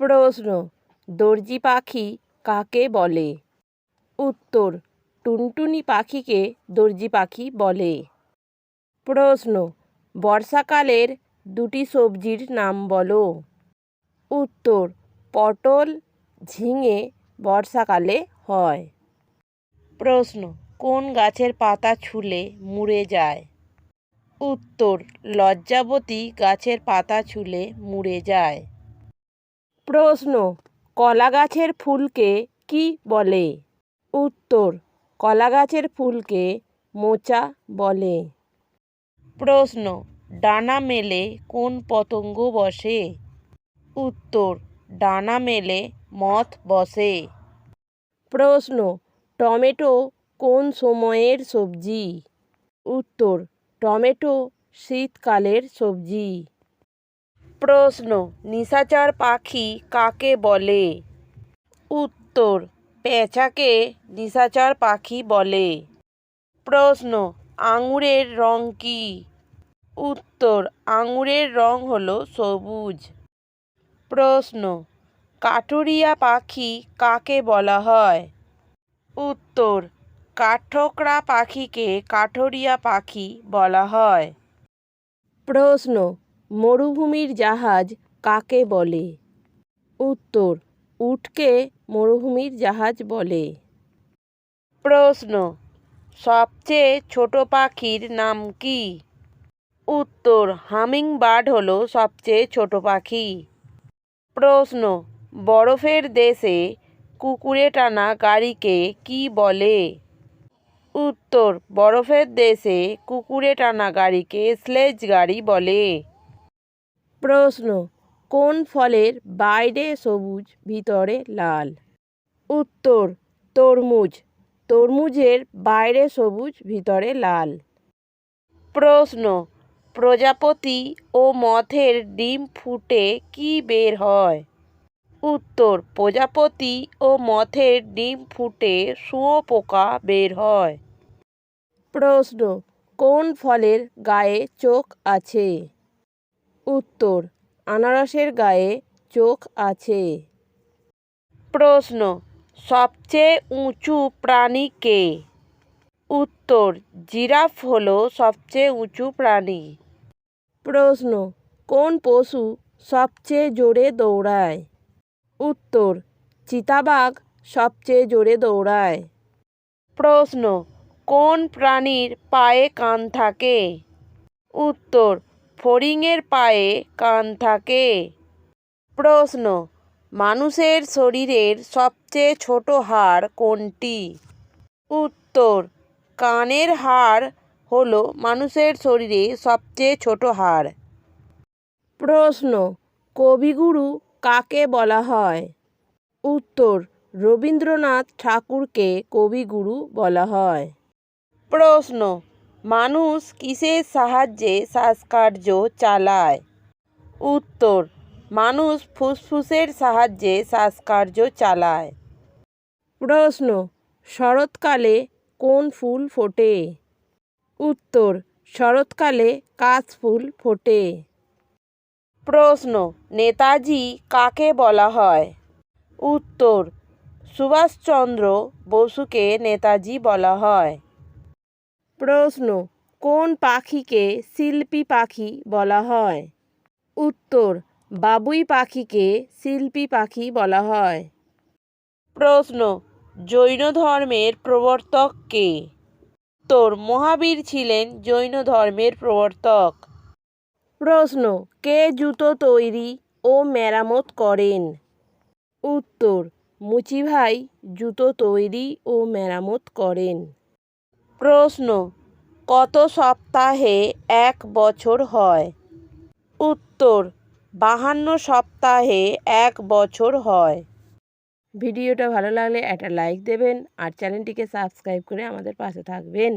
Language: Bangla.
প্রশ্ন, দর্জি পাখি কাকে বলে? উত্তর, টুনটুনি পাখিকে দর্জি পাখি বলে। প্রশ্ন, বর্ষাকালের দুটি সবজির নাম বলো। উত্তর, পটল ঝিঙে বর্ষাকালে হয়। প্রশ্ন, কোন গাছের পাতা ছুলে মুড়ে যায়? উত্তর, লজ্জাবতী গাছের পাতা ছুলে মুড়ে যায়। প্রশ্ন কলা গাছের ফুলকে কি বলে? উত্তর কলা গাছের ফুলকে মোচা বলে। প্রশ্ন, ডানা মেলে কোন পতঙ্গ বসে? উত্তর, ডানা মেলে মথ বসে। প্রশ্ন, টমেটো কোন সময়ের সবজি? উত্তর, টমেটো শীতকালের সবজি। প্রশ্ন, নিশাচর পাখি কাকে বলে? উত্তর, পেঁচাকে নিশাচর পাখি বলে। প্রশ্ন, আঙুরের রং কী? উত্তর, আঙুরের রং হলো সবুজ। প্রশ্ন, কাঠুরিয়া পাখি কাকে বলা হয়? উত্তর, কাঠঠোকরা পাখিকে কাঠুরিয়া পাখি বলা হয়। প্রশ্ন মরুভূমির জাহাজ কাকে বলে? উত্তর, উটকে মরুভূমির জাহাজ বলে। প্রশ্ন, সবচেয়ে ছোট পাখির নাম কি? উত্তর হামিং বার্ড হলো সবচেয়ে ছোট পাখি। প্রশ্ন, বরফের দেশে কুকুরে টানা গাড়িকে কি বলে? উত্তর, বরফের দেশে কুকুরে টানা গাড়িকে স্লেজ গাড়ি বলে। প্রশ্ন, কোন ফলের বাইরে সবুজ, ভিতরে লাল? উত্তর, তরমুজ। তরমুজের বাইরে সবুজ, ভিতরে লাল। প্রশ্ন, প্রজাপতি ও মথের ডিম ফুটে কি বের হয়? উত্তর, প্রজাপতি ও মথের ডিম ফুটে শুঁয়োপোকা বের হয়। প্রশ্ন, কোন ফলের গায়ে চোখ আছে? উত্তর, আনারসের গায়ে চোখ আছে। প্রশ্ন, সবচেয়ে উঁচু প্রাণী কে? উত্তর, জিরাফ হলো সবচেয়ে উঁচু প্রাণী। প্রশ্ন, কোন পশু সবচেয়ে জোরে দৌড়ায়? উত্তর, চিতাবাঘ সবচেয়ে জোরে দৌড়ায়। প্রশ্ন, কোন প্রাণীর পায়ে কান থাকে? উত্তর ফড়িংয়ের পায়ে কান থাকে। প্রশ্ন, মানুষের শরীরের সবচেয়ে ছোট হাড় কোনটি? উত্তর, কানের হাড় হলো মানুষের শরীরে সবচেয়ে ছোট হাড়। প্রশ্ন, কবিগুরু কাকে বলা হয়? উত্তর, রবীন্দ্রনাথ ঠাকুরকে কবিগুরু বলা হয়। প্রশ্ন মানুষ কিসের সাহায্যে শ্বাসকার্য চালায়? উত্তর, মানুষ ফুসফুসের সাহায্যে শ্বাসকার্য চালায়। প্রশ্ন, শরৎকালে কোন ফুল ফোটে? উত্তর, শরৎকালে কাশফুল ফোটে। প্রশ্ন, নেতাজি কাকে বলা হয়? উত্তর, সুভাষচন্দ্র বসুকে নেতাজি বলা হয়। প্রশ্ন, কোন পাখিকে শিল্পী পাখি বলা হয়? উত্তর, বাবুই পাখিকে শিল্পী পাখি বলা হয়। প্রশ্ন, জৈন ধর্মের প্রবর্তক কে? উত্তর, মহাবীর ছিলেন জৈন ধর্মের প্রবর্তক। প্রশ্ন, কে জুতো তৈরি ও মেরামত করেন? উত্তর, মুচিভাই জুতো তৈরি ও মেরামত করেন। প্রশ্ন, কত সপ্তাহে এক বছর হয়? উত্তর, বাহান্ন সপ্তাহে এক বছর হয়। ভিডিওটা ভালো লাগলে একটা লাইক দেবেন আর চ্যানেলটিকে সাবস্ক্রাইব করে আমাদের পাশে থাকবেন।